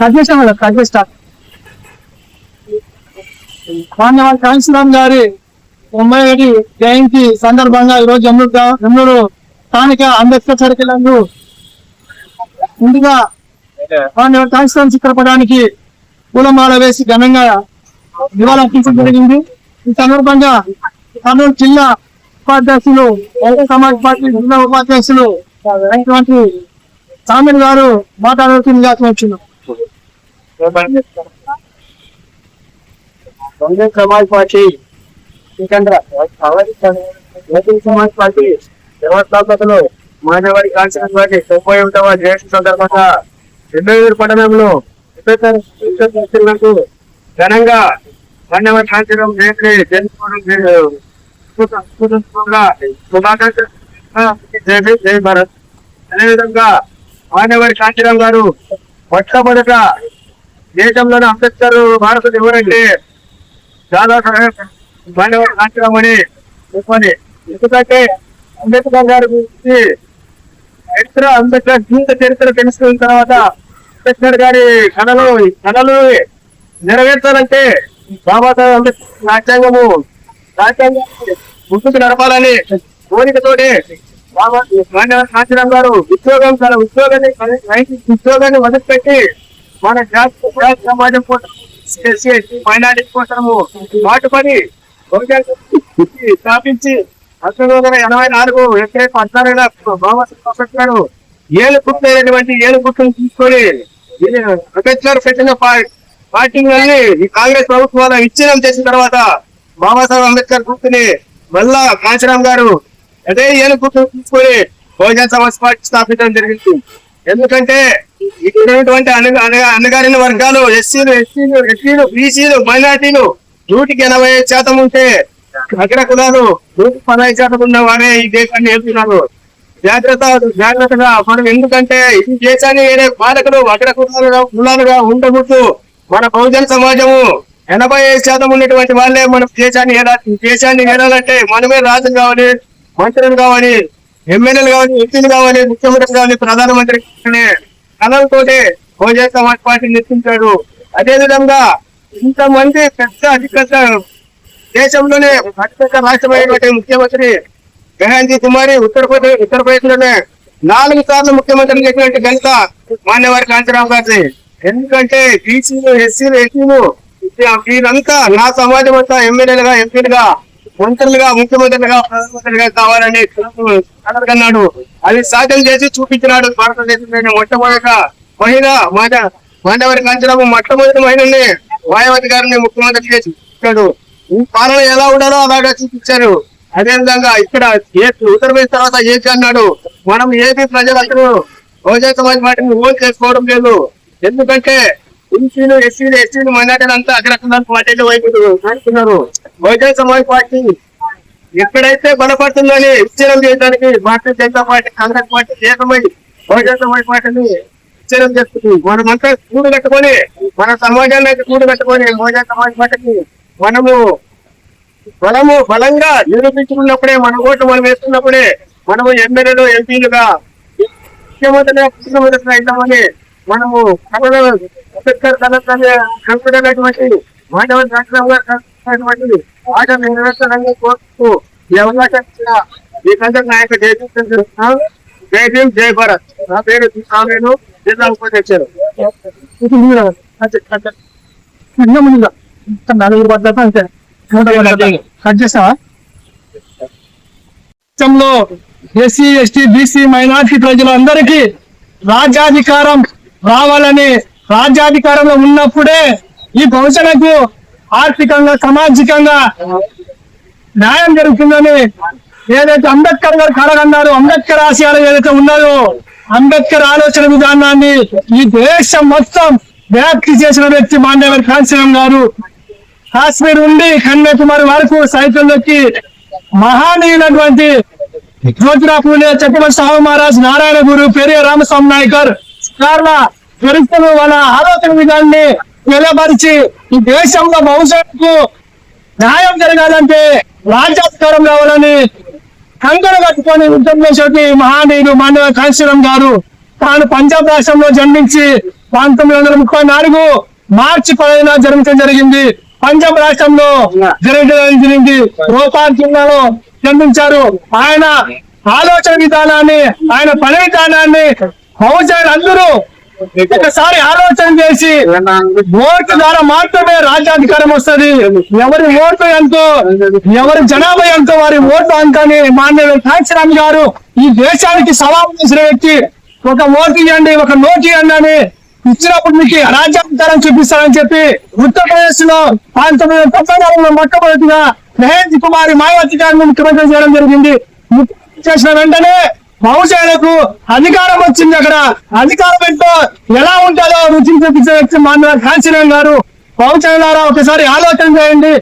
Cut చేసాం కదా cut చేసి స్టార్ట్ కాంశీరామ్ గారి తొంభై ఒకటి జయంతి సందర్భంగా ఈరోజు ఎమ్నూరు ఎమ్నూరు స్థానిక అంబేద్కర్ సర్కిల్ ముందుగా మాన్యవాళ్ళ కాంశీరామ్ చిత్రపటానికి పూలమాల వేసి ఘనంగా నివాళులర్పించడం జరిగింది. ఈ సందర్భంగా కర్నూలు జిల్లా ఉపాధ్యక్షులు వైఎస్ సమాజ్ పార్టీ జిల్లా ఉపాధ్యక్షులు అయినటువంటి సామిల్ గారు మాట్లాడుతుందిగా వచ్చినాం. బహుజన్ సమాజ్ పార్టీ బహుజన్ సమాజ్ పార్టీ వ్యవస్థాపకులు మానవాడి కాన్సన్ తొంభై ఒకటవ జయంతి సందర్భంగా రెండవేరు పట్టణంలో ఘనంగా మానవ కాంచనం జయంతి జన్మదినం శుభాకాంక్షలు జై భారత్. అదేవిధంగా మానవాడి కాంచనం గారు మొట్టమొదట దేశంలోని అంబేద్కర్ భారతుడు ఎవరంటే దాదాసాహెబ్ మానవుడు రాష్ట్రమని చెప్పని. ఎందుకంటే అంబేద్కర్ గారి గురించి చరిత్ర అంబేద్కర్ జీవిత చరిత్ర తెలుసుకున్న తర్వాత అంబేద్కర్ గారి కళలు కళలు నెరవేర్చాలంటే బాబాసాహెబ్ అంబేద్కర్ రాజ్యాంగము రాజ్యాంగాన్ని ముందుకు నడపాలని కోరికతోటి బాబా కాంచరామ్ గారు ఉద్యోగం తన ఉద్యోగాన్ని ఉద్యోగాన్ని వదిలిపెట్టి మన సమాజం కోసం మైనారిటీ కోసము పాటుపడి స్థాపించి పంతొమ్మిది వందల ఎనభై నాలుగు ఎక్కడ పద్నాలుగు బాబాసాహెబ్ గారు ఏలు గుర్తైనటువంటి ఏలు గుర్తులు తీసుకొని అంబేద్కర్ పెట్టిన పార్టీ ఈ కాంగ్రెస్ ప్రభుత్వాలు విచ్ఛిన్నం చేసిన తర్వాత బాబాసాహెబ్ అంబేద్కర్ గుర్తుని మళ్ళా కాంచరామ్ గారు అదే ఏలు గుర్తులు తీసుకొని బహుజన సమాజ్ పార్టీ స్థాపించడం జరిగింది. ఎందుకంటే ఇక్కడ ఉన్నటువంటి అన్నగారిన వర్గాలు ఎస్సీలు ఎస్సీలు ఎస్సీలు బీసీలు మైనార్టీలు నూటికి ఎనభై ఐదు శాతం ఉంటే అగ్ర కులాలు నూటికి పదహైదు శాతం ఉన్న వారే ఈ దేశాన్ని ఏలుతున్నారు. జాగ్రత్త జాగ్రత్తగా మనం ఎందుకంటే ఈ దేశాన్ని ఏడే పాలకులు అగ్ర కులాలుగా కులాలుగా ఉండకూడదు. మన బహుజన సమాజము ఎనభై ఐదు శాతం ఉన్నటువంటి వాళ్ళే మన దేశాన్ని ఏలాలి దేశాన్ని ఏడాలంటే మనమే రాజు కావాలి మంత్రులు కావాలి. ఎమ్మెల్యేలు కావాలి ఎంపీలు కావాలి ముఖ్యమంత్రి కావాలి ప్రధానమంత్రి కావాలి కళలతోటి బహుజన సమాజ్ పార్టీ నిర్మించాడు. అదే ఇంత ఇంతమంది పెద్ద అతిపెద్ద దేశంలోనే అతిపెద్ద రాష్ట్రమైనటువంటి ముఖ్యమంత్రి గాంధీ కుమారి ఉత్తరప్రదేశ్ ఉత్తరప్రదేశ్లోనే నాలుగు సార్లు ముఖ్యమంత్రి చేసినటువంటి ఘనత మాన్యవారి కాంతిరావు గారిది. ఎందుకంటే బీసీలు ఎస్సీలు ఎస్సీలు వీరంతా నా సమాజం అంతా ఎమ్మెల్యేలుగా ఎంపీలుగా మంత్రులుగా ముఖ్యమంత్రులుగా ప్రధానమంత్రిగా కావాలని కలగన్నాడు అది సాధన చేసి చూపించినాడు భారతదేశంలోని మొట్టమొదట మహిళ మాట మానవరి కాంచరాము మొట్టమొదటి మహిళని మాయావతి గారిని ముఖ్యమంత్రి చేసి ఇచ్చాడు ఈ పాలన ఎలా ఉండాలో అలాగే చూపించారు. అదే విధంగా ఇక్కడ ఏ- ఉత్తరప్రదేశ్ తర్వాత ఏపీ అన్నాడు. మనం ఏపీ ప్రజలందరూ బహుజన సమాజ్ పార్టీని ఓన్ చేసుకోవడం లేదు. ఎందుకంటే ఎస్సీలు ఎస్సీలు ఎస్సీలు మైనార్టీలు అంతా అగ్రకులాల పార్టీలు వైపు బహుజన సమాజ్ పార్టీ ఎక్కడైతే బలపడుతుందని విచ్ఛిన్నం చేయడానికి భారతీయ జనతా పార్టీ కాంగ్రెస్ పార్టీ ఏకమై బహుజన సమాజ్ పార్టీని విచ్ఛిన్నం చేస్తుంది. మనమంతా కూడు కట్టుకొని మన సమాజాన్ని అయితే కూడు కట్టుకొని బహుజన సమాజ్ పార్టీకి మనము బలము బలంగా నిరూపించుకున్నప్పుడే మన ఓటు మనం వేస్తున్నప్పుడే మనము ఎమ్మెల్యేలు ఎంపీలుగా ముఖ్యమంత్రిగా ముఖ్యమంత్రి అయితామని మనము కళలో ఆట కోరుతూ ఈ అవకాశం నాయక జై జై భీమ్ జై భారత్ నా పేరు జిల్లా ఉపాధ్యక్షుడు నలుగురు పడ్డాక అంతే కట్ చేస్తావా దేశంలో ఎస్సీ ఎస్టీ బీసీ మైనార్టీ ప్రజలందరికీ రాజ్యాధికారం రావాలని రాజ్యాధికారంలో ఉన్నప్పుడే ఈ బహుజనకు ఆర్థికంగా సామాజికంగా న్యాయం జరుగుతుందని ఏదైతే అంబేద్కర్ గారు కలగన్నారు అంబేద్కర్ ఆశయాలు ఏదైతే ఉన్నాయో అంబేద్కర్ ఆలోచన విధానాన్ని ఈ దేశం మొత్తం వ్యాప్తి చేసిన వ్యక్తి మాన్యవర్ కాంశీరామ్ గారు. కాశ్మీర్ నుండి కన్యాకుమారి వరకు సైకిల్లోకి మహానీయులటువంటి జ్యోతిరా పూలే చక్రవర్తి సాహు మహారాజ్ నారాయణ గురు పెరియ రామస్వామి నాయకర్ కార్ల చరిత్రను వాళ్ళ ఆలోచన విధానాన్ని నిలబరిచి ఈ దేశంలో భవిష్యత్తుకు న్యాయం జరగాలంటే రాజ్యాధికారం రావాలని కంకర కట్టుకొని యుద్ధం చేసేటి మహానీయుడు మానవ కాంశీరామ్ గారు తాను పంజాబ్ రాష్ట్రంలో జన్మించి పంతొమ్మిది వందల ముప్పై నాలుగు మార్చి పదిహేన జన్మించడం జరిగింది. పంజాబ్ రాష్ట్రంలో జరగడం జరిగింది. రోపాన్ జిల్లాలో జన్మించారు. ఆయన ఆలోచన విధానాన్ని ఆయన పని విధానాన్ని బహుజనులు అందరూ ఒకసారి ఆలోచన చేసి ఓటు ద్వారా మాత్రమే రాజ్యాధికారం వస్తది. ఎవరి ఓటు ఎంతో ఎవరి జనాభా ఎంతో వారి ఓటు అంతని మాన్య కాంచరామ్ గారు ఈ దేశానికి సవాలు చేసిన వ్యక్తి. ఒక ఓటు ఇవ్వండి ఒక నోటు ఇవ్వండి అని ఇచ్చినప్పుడు మీకు రాజ్యాధికారం చూపిస్తారని చెప్పి ఉత్తరప్రదేశ్లో పంతొమ్మిది వందల తొంభై నాలుగులో మొట్టమొదటిగా మహేంద్ర కుమారి మాయావతి గారిని ముఖ్యమంత్రి చేయడం జరిగింది. చేసిన వెంటనే బహుశైలకు అధికారం వచ్చింది అక్కడ. అధికారం ఏంటో ఎలా ఉంటుందో రుచి చూపించే వ్యక్తి మాన్య కాంచీరామ్ గారు. బహుశైలారా ఒకసారి ఆలోచన చేయండి.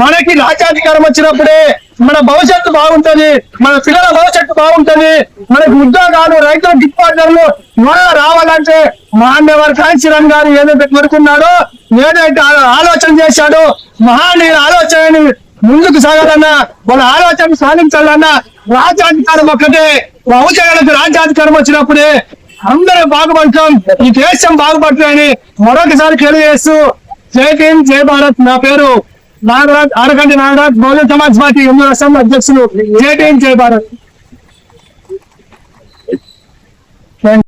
మనకి రాజ్యాధికారం వచ్చినప్పుడే మన భవిష్యత్తు బాగుంటది మన పిల్లల భవిష్యత్తు బాగుంటది. మనకి ఉద్యోగాలు రైతుల గిట్టుబాటు ధరలు రావాలంటే మాన్యవర్ కాంచీరామ్ గారు ఏదైతే కోరుకున్నాడో ఏదైతే ఆలోచన చేశాడో మహానీయుల ఆలోచనని ముందుకు సాగాలన్నా మన ఆలోచన సాధించాలన్నా రాజ్యాధికారం ఒక్కటే. బహుజనులకు రాజ్యాధికారం వచ్చినప్పుడే అందరూ బాగుపడటం ఈ దేశం బాగుపడతాయని మరొకసారి తెలియజేస్తూ జై భీమ్ జై భారత్. నా పేరు నాగరాజ్ ఆరగంటి నాగరాజ్. బహుజన సమాజ్ పార్టీ ఎన్నో అసెంబ్లీ అధ్యక్షులు. జై భీమ్ జై భారత్.